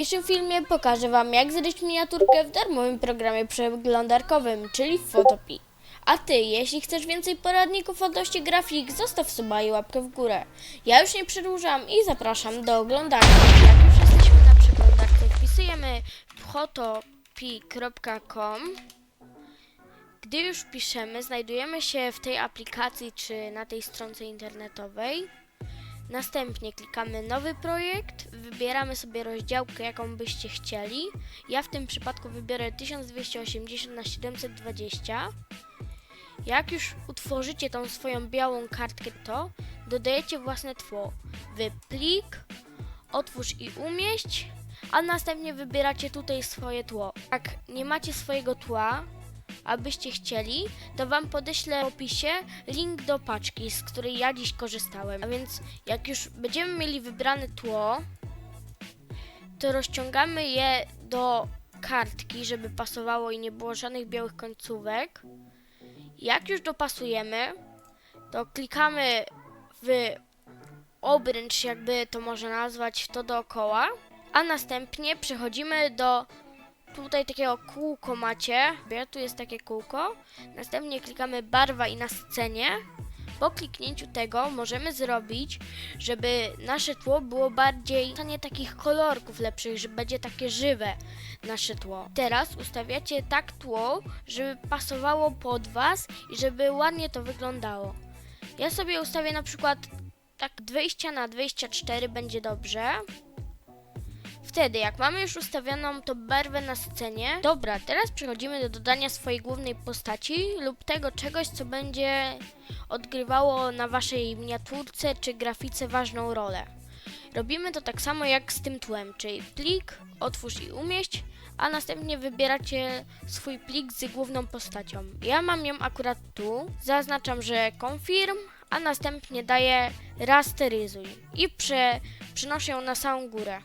W dzisiejszym filmie pokażę Wam jak zrobić miniaturkę w darmowym programie przeglądarkowym, czyli Photopea. A Ty, jeśli chcesz więcej poradników odnośnie grafik, zostaw suba i łapkę w górę. Ja już nie przedłużam i zapraszam do oglądania. Jak już jesteśmy na przeglądarce, wpisujemy photopea.com Gdy już piszemy, znajdujemy się w tej aplikacji czy na tej stronce internetowej. Następnie klikamy nowy projekt, wybieramy sobie rozdziałkę, jaką byście chcieli. Ja w tym przypadku wybiorę 1280 na 720. Jak już utworzycie tą swoją białą kartkę, to dodajecie własne tło. Wy plik, otwórz i umieść, a następnie wybieracie tutaj swoje tło. Jak nie macie swojego tła, abyście chcieli, to Wam podeślę w opisie link do paczki, z której ja dziś korzystałem. A więc jak już będziemy mieli wybrane tło, to rozciągamy je do kartki, żeby pasowało i nie było żadnych białych końcówek. Jak już dopasujemy, to klikamy w obręcz, jakby to można nazwać, to dookoła, a następnie przechodzimy do tutaj takiego kółko macie, tu jest takie kółko, następnie klikamy barwa i na scenie. Po kliknięciu tego możemy zrobić, żeby nasze tło było bardziej, stanie takich kolorków lepszych, że będzie takie żywe nasze tło. Teraz ustawiacie tak tło, żeby pasowało pod was i żeby ładnie to wyglądało. Ja sobie ustawię na przykład tak 20 na 24 będzie dobrze. Wtedy, jak mamy już ustawioną tą barwę na scenie, dobra, teraz przechodzimy do dodania swojej głównej postaci lub tego czegoś, co będzie odgrywało na waszej miniaturce czy grafice ważną rolę. Robimy to tak samo jak z tym tłem, czyli plik, otwórz i umieść, a następnie wybieracie swój plik z główną postacią. Ja mam ją akurat tu, zaznaczam, że confirm, a następnie daję rasteryzuj i prze, przenoszę ją na samą górę.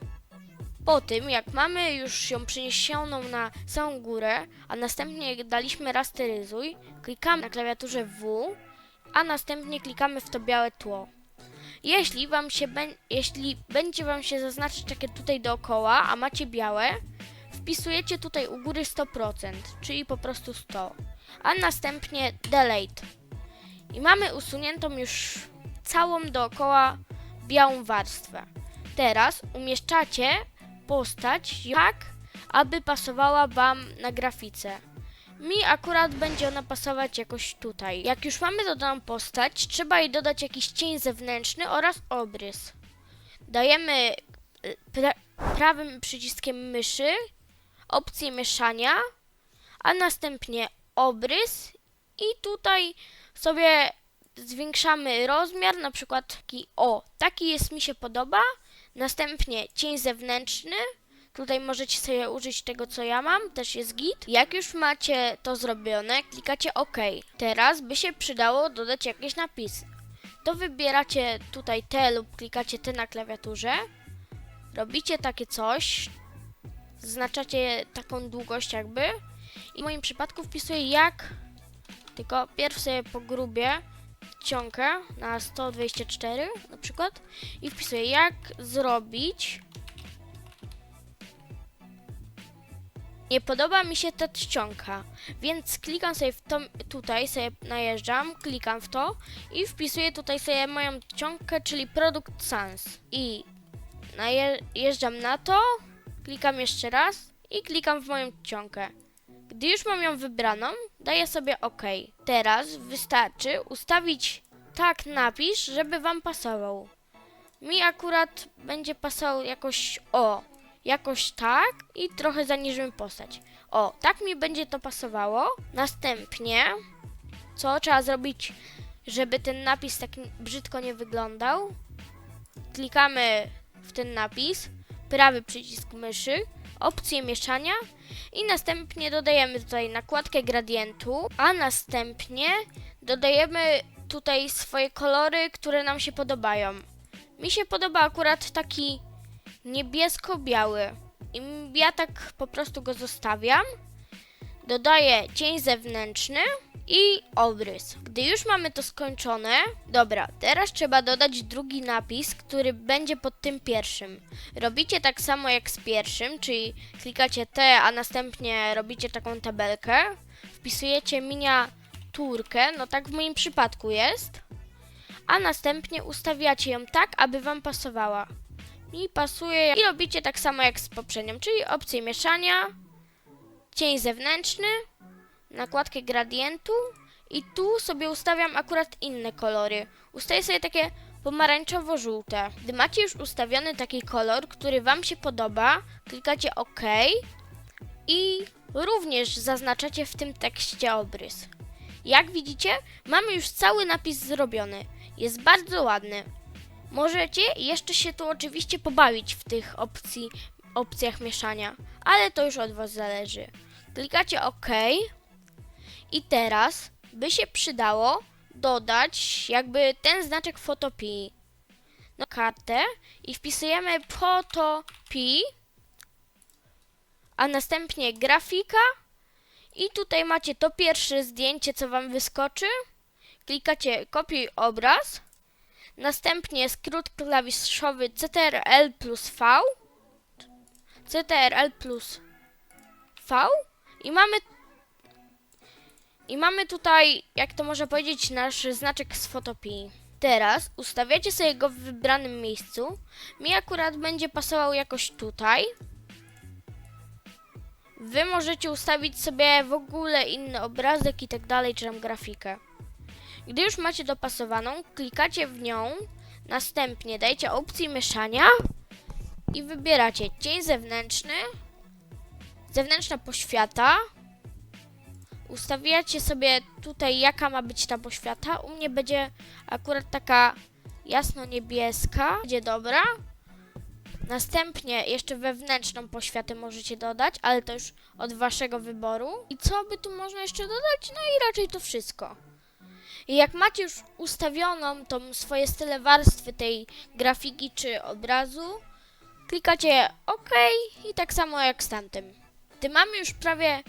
Po tym, jak mamy już ją przeniesioną na samą górę, a następnie daliśmy rasteryzuj, klikamy na klawiaturze W, a następnie klikamy w to białe tło. Jeśli, wam się jeśli będzie Wam się zaznaczyć takie tutaj dookoła, a macie białe, wpisujecie tutaj u góry 100%, czyli po prostu 100, a następnie delete. I mamy usuniętą już całą dookoła białą warstwę. Teraz umieszczacie postać tak, aby pasowała Wam na grafice. Mi akurat będzie ona pasować jakoś tutaj. Jak już mamy dodaną postać, trzeba jej dodać jakiś cień zewnętrzny oraz obrys. Dajemy y, pra prawym przyciskiem myszy opcję mieszania, a następnie obrys i tutaj sobie zwiększamy rozmiar, na przykład taki, o, taki jest mi się podoba, Następnie cień zewnętrzny. Tutaj możecie sobie użyć tego, co ja mam, też jest git. Jak już macie to zrobione, klikacie OK. Teraz by się przydało dodać jakieś napisy. To wybieracie tutaj te lub klikacie te na klawiaturze. Robicie takie coś. Zaznaczacie taką długość jakby. I w moim przypadku wpisuję jak, tylko pierw sobie pogrubię czcionkę na 124 na przykład i wpisuję jak zrobić nie podoba mi się ta czcionka, więc klikam sobie w to, tutaj sobie najeżdżam, klikam w to i wpisuję tutaj sobie moją czcionkę, czyli produkt sans i najeżdżam na to, klikam jeszcze raz i klikam w moją czcionkę. Gdy już mam ją wybraną, daję sobie OK. Teraz wystarczy ustawić tak napis, żeby Wam pasował. Mi akurat będzie pasował jakoś o, jakoś tak i trochę zaniżymy postać. O, tak mi będzie to pasowało. Następnie, co trzeba zrobić, żeby ten napis tak brzydko nie wyglądał? Klikamy w ten napis, prawy przycisk myszy, opcję mieszania i następnie dodajemy tutaj nakładkę gradientu, a następnie dodajemy tutaj swoje kolory, które nam się podobają. Mi się podoba akurat taki niebiesko-biały i ja tak po prostu go zostawiam. Dodaję cień zewnętrzny i obrys. Gdy już mamy to skończone, dobra, teraz trzeba dodać drugi napis, który będzie pod tym pierwszym. Robicie tak samo jak z pierwszym, czyli klikacie T, a następnie robicie taką tabelkę, wpisujecie miniaturkę, no tak w moim przypadku jest, a następnie ustawiacie ją tak, aby Wam pasowała. Mi pasuje i robicie tak samo jak z poprzednią, czyli opcję mieszania, cień zewnętrzny, nakładkę gradientu i tu sobie ustawiam akurat inne kolory. Ustawię sobie takie pomarańczowo-żółte. Gdy macie już ustawiony taki kolor, który Wam się podoba, klikacie OK i również zaznaczacie w tym tekście obrys. Jak widzicie, mamy już cały napis zrobiony. Jest bardzo ładny. Możecie jeszcze się tu oczywiście pobawić w tych opcji, opcjach mieszania, ale to już od Was zależy. Klikacie OK i teraz by się przydało dodać jakby ten znaczek Photopii na kartę i wpisujemy Photopii, a następnie grafika. I tutaj macie to pierwsze zdjęcie, co Wam wyskoczy. Klikacie kopiuj obraz, następnie skrót klawiszowy CTRL plus V, CTRL plus V. I mamy i mamy tutaj, jak to można powiedzieć, nasz znaczek z fotopii. Teraz ustawiacie sobie go w wybranym miejscu. Mi akurat będzie pasował jakoś tutaj. Wy możecie ustawić sobie w ogóle inny obrazek i tak dalej, czy tam grafikę. Gdy już macie dopasowaną, klikacie w nią, następnie dajcie opcję mieszania i wybieracie cień zewnętrzny, zewnętrzna poświata, ustawiacie sobie tutaj jaka ma być ta poświata. U mnie będzie akurat taka jasno-niebieska, będzie dobra. Następnie jeszcze wewnętrzną poświatę możecie dodać, ale to już od waszego wyboru. I co by tu można jeszcze dodać? No i raczej to wszystko. I jak macie już ustawioną tą swoje style warstwy tej grafiki czy obrazu, klikacie OK i tak samo jak z tamtym. Gdy mamy już prawie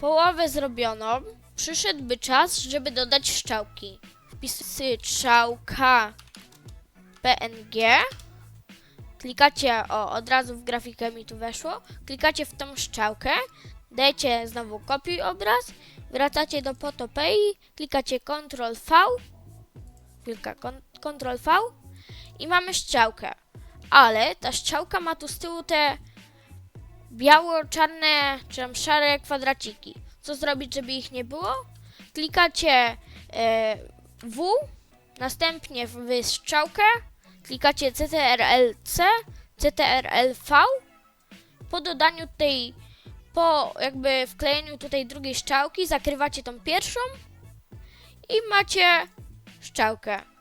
połowę zrobioną, przyszedłby czas, żeby dodać strzałki. Wpisy strzałka PNG. Klikacie, o, od razu w grafikę mi tu weszło. Klikacie w tą strzałkę, dajecie znowu kopiuj obraz, wracacie do Photopei, klikacie Ctrl V, kon- Ctrl V i mamy strzałkę. Ale ta strzałka ma tu z tyłu te biało-czarne czy szare kwadraciki. Co zrobić, żeby ich nie było? Klikacie e, W, następnie w strzałkę, klikacie CTRL-C, CTRL-V. Po dodaniu tej, po jakby wklejeniu tutaj drugiej strzałki, zakrywacie tą pierwszą i macie strzałkę.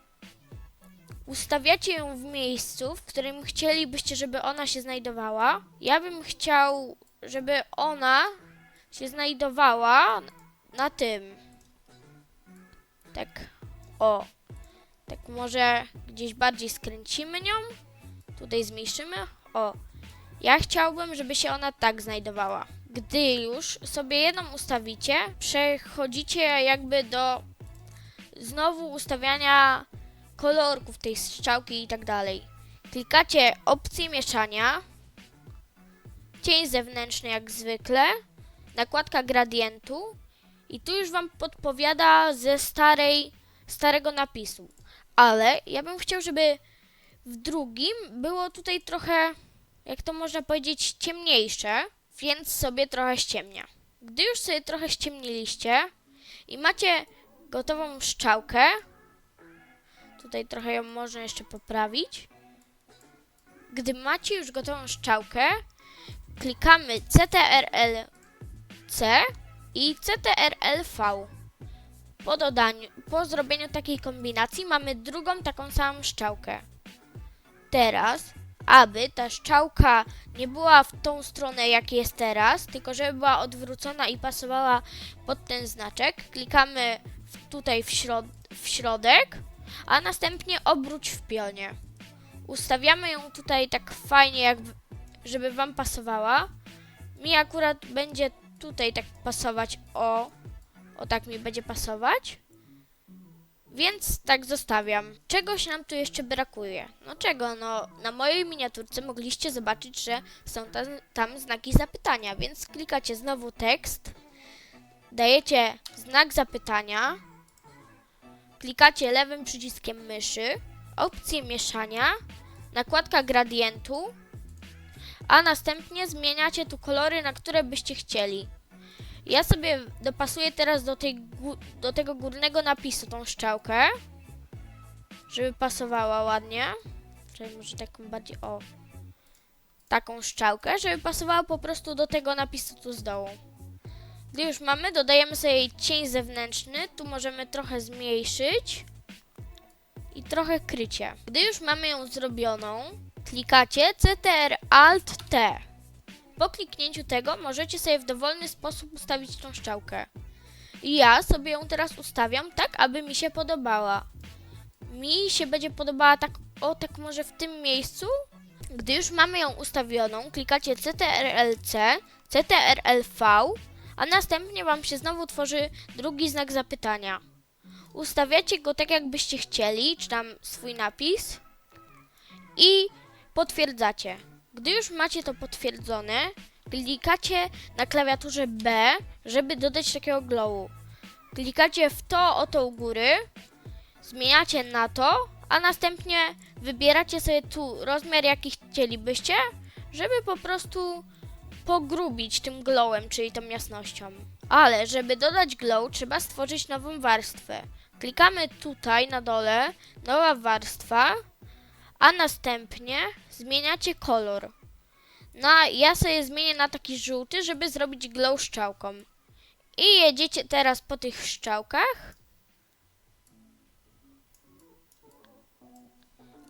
Ustawiacie ją w miejscu, w którym chcielibyście, żeby ona się znajdowała. Ja bym chciał, żeby ona się znajdowała na tym. Tak, o. Tak może gdzieś bardziej skręcimy nią. Tutaj zmniejszymy. O. Ja chciałbym, żeby się ona tak znajdowała. Gdy już sobie jedną ustawicie, przechodzicie jakby do znowu ustawiania kolorków tej strzałki i tak dalej. Klikacie opcję mieszania, cień zewnętrzny jak zwykle, nakładka gradientu i tu już Wam podpowiada ze starej, starego napisu. Ale ja bym chciał, żeby w drugim było tutaj trochę, jak to można powiedzieć, ciemniejsze, więc sobie trochę ściemnia. Gdy już sobie trochę ściemniliście i macie gotową strzałkę, Tutaj trochę ją można jeszcze poprawić. Gdy macie już gotową strzałkę, klikamy CTRL-C i CTRL-V. Po dodaniu, po zrobieniu takiej kombinacji mamy drugą taką samą strzałkę. Teraz, aby ta strzałka nie była w tą stronę jak jest teraz, tylko żeby była odwrócona i pasowała pod ten znaczek, klikamy tutaj w, środ w środek a następnie obróć w pionie. Ustawiamy ją tutaj tak fajnie, jak żeby Wam pasowała. Mi akurat będzie tutaj tak pasować, o, O tak mi będzie pasować. Więc tak zostawiam. Czegoś nam tu jeszcze brakuje. No czego? No na mojej miniaturce mogliście zobaczyć, że są tam, tam znaki zapytania, więc klikacie znowu tekst, dajecie znak zapytania, klikacie lewym przyciskiem myszy, opcję mieszania, nakładka gradientu, a następnie zmieniacie tu kolory, na które byście chcieli. Ja sobie dopasuję teraz do, tej, do tego górnego napisu tą szczałkę, żeby pasowała ładnie. Czyli może taką bardziej, o, taką szczałkę, żeby pasowała po prostu do tego napisu tu z dołu. Gdy już mamy, dodajemy sobie cień zewnętrzny, tu możemy trochę zmniejszyć i trochę krycie. Gdy już mamy ją zrobioną, klikacie Ctrl Alt T. Po kliknięciu tego możecie sobie w dowolny sposób ustawić tą szczałkę. Ja sobie ją teraz ustawiam tak, aby mi się podobała. Mi się będzie podobała tak, o tak może w tym miejscu. Gdy już mamy ją ustawioną, klikacie CTRL-C, CTRL-V, a następnie Wam się znowu tworzy drugi znak zapytania. Ustawiacie go tak, jakbyście chcieli, czy tam swój napis i potwierdzacie. Gdy już macie to potwierdzone, klikacie na klawiaturze B, żeby dodać takiego glowu. Klikacie w to oto u góry, zmieniacie na to, a następnie wybieracie sobie tu rozmiar, jaki chcielibyście, żeby po prostu pogrubić tym glowem, czyli tą jasnością. Ale żeby dodać glow, trzeba stworzyć nową warstwę. Klikamy tutaj na dole, nowa warstwa, a następnie zmieniacie kolor. No, ja sobie zmienię na taki żółty, żeby zrobić glow szczałką. I jedziecie teraz po tych szczałkach.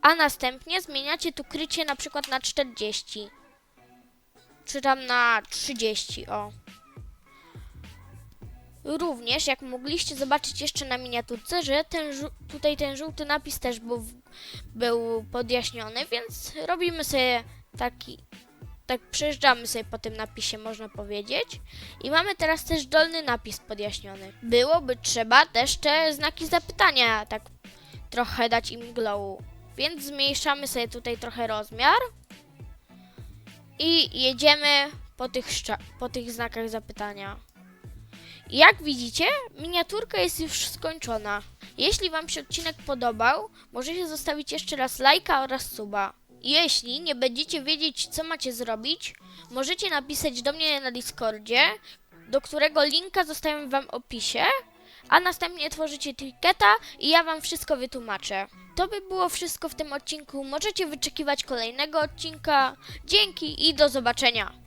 A następnie zmieniacie tu krycie na przykład na 40. Czy tam na 30, o. Również, jak mogliście zobaczyć jeszcze na miniaturce, że ten tutaj ten żółty napis też był, był podjaśniony, więc robimy sobie taki, tak przejeżdżamy sobie po tym napisie, można powiedzieć. I mamy teraz też dolny napis podjaśniony. Byłoby trzeba też te znaki zapytania tak trochę dać im glowu. Więc zmniejszamy sobie tutaj trochę rozmiar. I jedziemy po tych, po tych znakach zapytania. Jak widzicie, miniaturka jest już skończona. Jeśli Wam się odcinek podobał, możecie zostawić jeszcze raz lajka oraz suba. Jeśli nie będziecie wiedzieć, co macie zrobić, możecie napisać do mnie na Discordzie, do którego linka zostawiam Wam w opisie, a następnie tworzycie etykieta i ja Wam wszystko wytłumaczę. To by było wszystko w tym odcinku. Możecie wyczekiwać kolejnego odcinka. Dzięki i do zobaczenia.